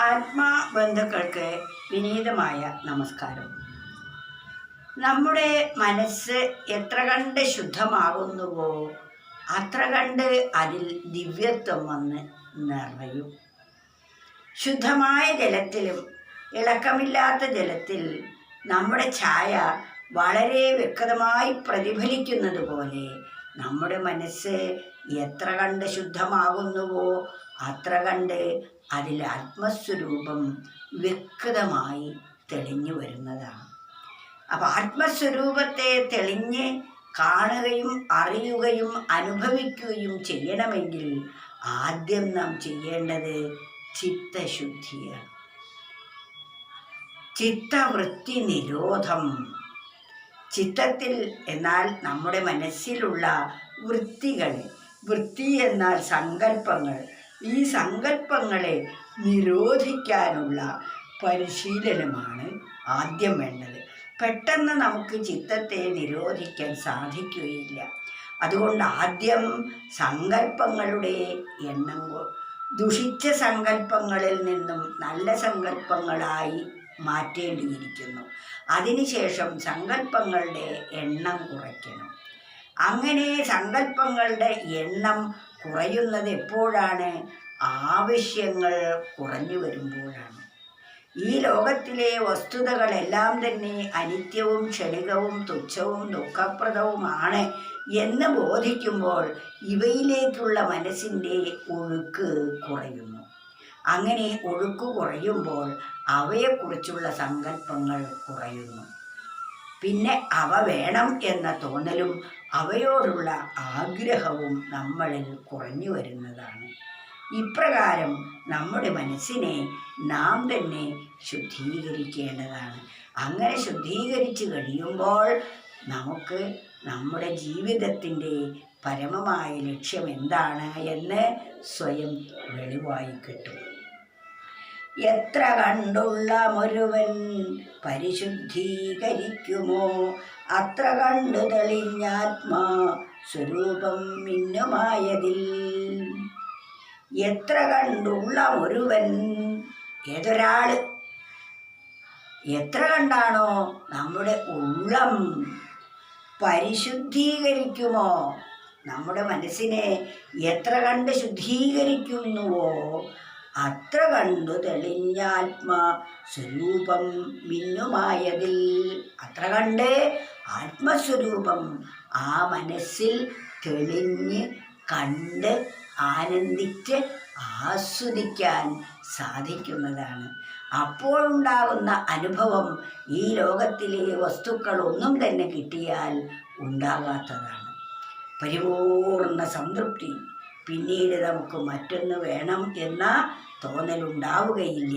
ആത്മാ ബന്ധുക്കൾക്ക് വിനീതമായ നമസ്കാരം. നമ്മുടെ മനസ്സ് എത്ര കണ്ട് ശുദ്ധമാകുന്നുവോ അത്ര കണ്ട് അതിൽ ദിവ്യത്വം വന്ന് നിറയും. ശുദ്ധമായ ജലത്തിലും ഇളക്കമില്ലാത്ത ജലത്തിൽ നമ്മുടെ ഛായ വളരെ വ്യക്തമായി പ്രതിഫലിക്കുന്നത് പോലെ നമ്മുടെ മനസ്സ് എത്ര കണ്ട് ശുദ്ധമാകുന്നുവോ അത്ര കണ്ട് അതിൽ ആത്മസ്വരൂപം വ്യക്തമായി തെളിഞ്ഞു വരുന്നതാണ്. അപ്പം ആത്മസ്വരൂപത്തെ തെളിഞ്ഞ് കാണുകയും അറിയുകയും അനുഭവിക്കുകയും ചെയ്യണമെങ്കിൽ ആദ്യം നാം ചെയ്യേണ്ടത് ചിത്തശുദ്ധിയാണ്. ചിത്തവൃത്തി നിരോധം ചിത്തത്തിൽ എന്നാൽ നമ്മുടെ മനസ്സിലുള്ള വൃത്തികൾ വൃത്തി എന്നാൽ സങ്കല്പങ്ങൾ ഈ സങ്കല്പങ്ങളെ നിരോധിക്കാനുള്ള പരിശീലനമാണ് ആദ്യം വേണ്ടത്. പെട്ടെന്ന് നമുക്ക് ചിത്തത്തെ നിരോധിക്കാൻ സാധിക്കുകയില്ല. അതുകൊണ്ട് ആദ്യം സങ്കല്പങ്ങളുടെ എണ്ണം ദുഷിച്ച സങ്കല്പങ്ങളിൽ നിന്നും നല്ല സങ്കല്പങ്ങളായി മാറ്റേണ്ടിയിരിക്കുന്നു. അതിനുശേഷം സങ്കല്പങ്ങളുടെ എണ്ണം കുറയ്ക്കണം. അങ്ങനെ സങ്കല്പങ്ങളുടെ എണ്ണം കുറയുന്നത് എപ്പോഴാണ്? ആവശ്യങ്ങൾ കുറഞ്ഞു വരുമ്പോഴാണ്. ഈ ലോകത്തിലെ വസ്തുതകളെല്ലാം തന്നെ അനിത്യവും ക്ഷണികവും തുച്ഛവും ദുഃഖപ്രദവുമാണ് എന്ന് ബോധിക്കുമ്പോൾ ഇവയിലേക്കുള്ള മനസ്സിന്റെ ഒഴുക്ക് കുറയുന്നു. അങ്ങനെ ഒഴുക്ക് കുറയുമ്പോൾ അവയെക്കുറിച്ചുള്ള സങ്കല്പങ്ങൾ കുറയുന്നു. പിന്നെ അവ വേണം എന്ന തോന്നലും അവയോടുള്ള ആഗ്രഹവും നമ്മളിൽ കുറഞ്ഞു വരുന്നതാണ്. ഇപ്രകാരം നമ്മുടെ മനസ്സിനെ നാം തന്നെ ശുദ്ധീകരിക്കേണ്ടതാണ്. അങ്ങനെ ശുദ്ധീകരിച്ചു കഴിയുമ്പോൾ നമുക്ക് നമ്മുടെ ജീവിതത്തിന്റെ പരമമായ ലക്ഷ്യം എന്താണ് എന്ന് സ്വയം വെളിവായി കിട്ടും. എത്ര കണ്ടുള്ള ഒരുവൻ പരിശുദ്ധീകരിക്കുമോ? അത്ര കണ്ടു തെളിഞ്ഞാത്മാ സ്വരൂപം മിന്നുമായതിൽ. എത്ര കണ്ടുള്ള ഒരുവൻ ഏതൊരാൾ? എത്ര കണ്ടാണോ നമ്മുടെ ഉള്ളം പരിശുദ്ധീകരിക്കുമോ? നമ്മുടെ മനസ്സിനെ എത്ര കണ്ട് ശുദ്ധീകരിക്കുന്നുവോ? അത്ര കണ്ടു തെളിഞ്ഞാത്മാ സ്വരൂപം മിന്നുമായതിൽ. അത്ര കണ്ട് ആത്മസ്വരൂപം ആ മനസ്സിൽ തെളിഞ്ഞ് കണ്ട് ആനന്ദിച്ച് ആസ്വദിക്കാൻ സാധിക്കുന്നതാണ്. അപ്പോഴുണ്ടാകുന്ന അനുഭവം ഈ ലോകത്തിലെ വസ്തുക്കളൊന്നും തന്നെ കിട്ടിയാൽ ഉണ്ടാകാത്തതാണ്. പരിപൂർണ സംതൃപ്തി. പിന്നീട് നമുക്ക് മറ്റൊന്ന് വേണം എന്ന തോന്നലുണ്ടാവുകയില്ല.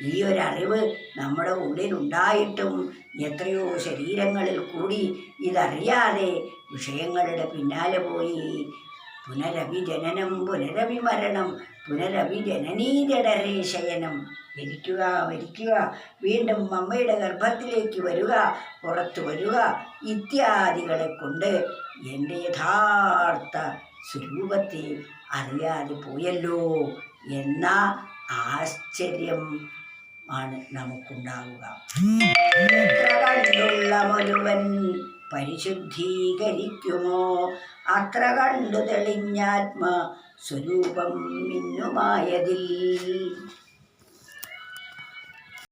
ഈ ഒരു അറിവ് നമ്മുടെ ഉള്ളിലുണ്ടായിട്ടും എത്രയോ ശരീരങ്ങളിൽ കൂടി ഇതറിയാതെ വിഷയങ്ങളുടെ പിന്നാലെ പോയി. പുനരവി ജനനം പുനരവി മരണം പുനരവി ജനനീജടരേ ശയനം. മരിക്കുക മരിക്കുക വീണ്ടും അമ്മയുടെ ഗർഭത്തിലേക്ക് വരിക പുറത്തു വരിക ഇത്യാദികളെ കൊണ്ട് എന്റെ യഥാർത്ഥ സ്വരൂപത്തെ അറിയാതെ പോയല്ലോ എന്ന ആശ്ചര്യം ആണ് നമുക്കുണ്ടാവുക. മുഴുവൻ പരിശുദ്ധീകരിക്കുമോ? അത്ര കണ്ടു തെളിഞ്ഞാത്മ സ്വരൂപം മിന്നുമായതിൽ.